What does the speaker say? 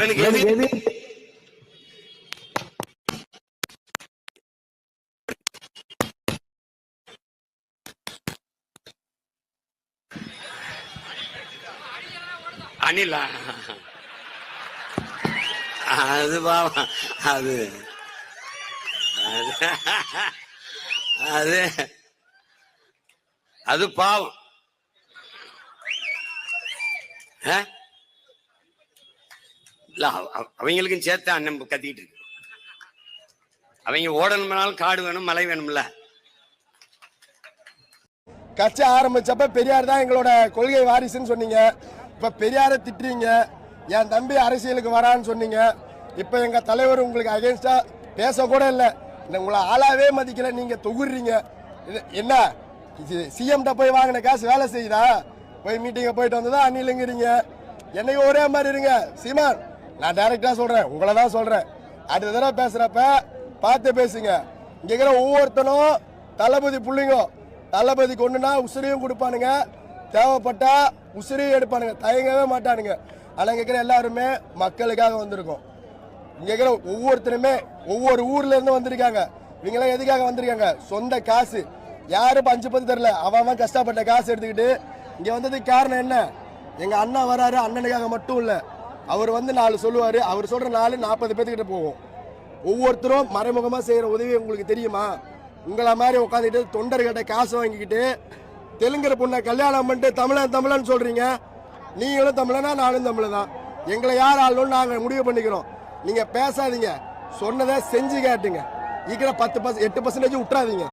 இவனுக்கு எது அனிலா அது பாவம். அது அது- அது. அது பாவம். ஆ? இல்ல அவ- அவங்களுக்கும் சேர்த்து அண்ணன் கத்திட்டு இருக்கு. அவங்க ஓடணும்னாலும் காடு வேணும் மலை வேணும்ல. கட்சி ஆரம்பிச்சப்ப பெரியார் தான் எங்களோட கொள்கை வாரிசுன்னு சொன்னீங்க. இப்ப பெரியாரை திட்டுறீங்க. என் தம்பி அரசியலுக்கு வரான்னு சொன்னீங்க. இப்ப எங்க தலைவர் உங்களுக்கு அகேன்ஸ்டா பேச கூட இல்லை. உங்களை ஆளாவே மதிக்கல. நீங்க தொகுறீங்க. இது என்ன? சிஎம்கிட்ட போய் வாங்கின காசு வேலை செய்யுதா? போய் மீட்டிங்க போயிட்டு வந்ததா அண்ணிலுங்கிறீங்க என்னைக்கு ஒரே மாதிரி இருங்க. சீமான் நான் டைரக்டா சொல்றேன். உங்களை தான் சொல்றேன். அடுத்த தடவை பேசுறப்ப பார்த்து பேசுங்க. இங்க இருக்கிற ஒவ்வொருத்தனும் தளபதி பிள்ளைங்க. தளபதி கொண்டுனா உசிரியும் கொடுப்பானுங்க. தேவைப்பட்டா உசிரியும் எடுப்பானுங்க. தயங்கவே மாட்டானுங்க. ஆனா இங்க இருக்கிற எல்லாருமே மக்களுக்காக வந்திருக்கோம். இங்க இருக்கிற ஒவ்வொருத்தருமே ஒவ்வொரு ஊர்ல இருந்து வந்திருக்காங்க. இவங்கெல்லாம் எதுக்காக வந்திருக்காங்க? சொந்த காசு. யாரும் அஞ்சு பத்து தரல அவன் கஷ்டப்பட்ட காசு எடுத்துக்கிட்டு இங்க வந்ததுக்கு காரணம் என்ன? எங்க அண்ணா வராரு. அண்ணனுக்காக மட்டும் இல்லை. அவர் வந்து நாலு சொல்லுவார். அவர் சொல்கிற நாலு நாற்பது பேர்த்துக்கிட்ட போகும். ஒவ்வொருத்தரும் மறைமுகமாக செய்கிற உதவி உங்களுக்கு தெரியுமா? உங்களை மாதிரி உட்காந்துக்கிட்டு தொண்டர்கிட்ட காசு வாங்கிக்கிட்டு தெலுங்குற பொண்ணை கல்யாணம் பண்ணிட்டு தமிழன் தமிழன் சொல்கிறீங்க நீங்களும் தமிழனா நானும் தமிழன்? தான் எங்களை யார் ஆளுன்னு நாங்கள் முடிவு பண்ணிக்கிறோம். நீங்கள் பேசாதீங்க. சொன்னதை செஞ்சு காட்டுங்க. இருக்கிற பத்து பர்சன்ட் எட்டு பர்சன்டேஜ் விட்டுறாதீங்க.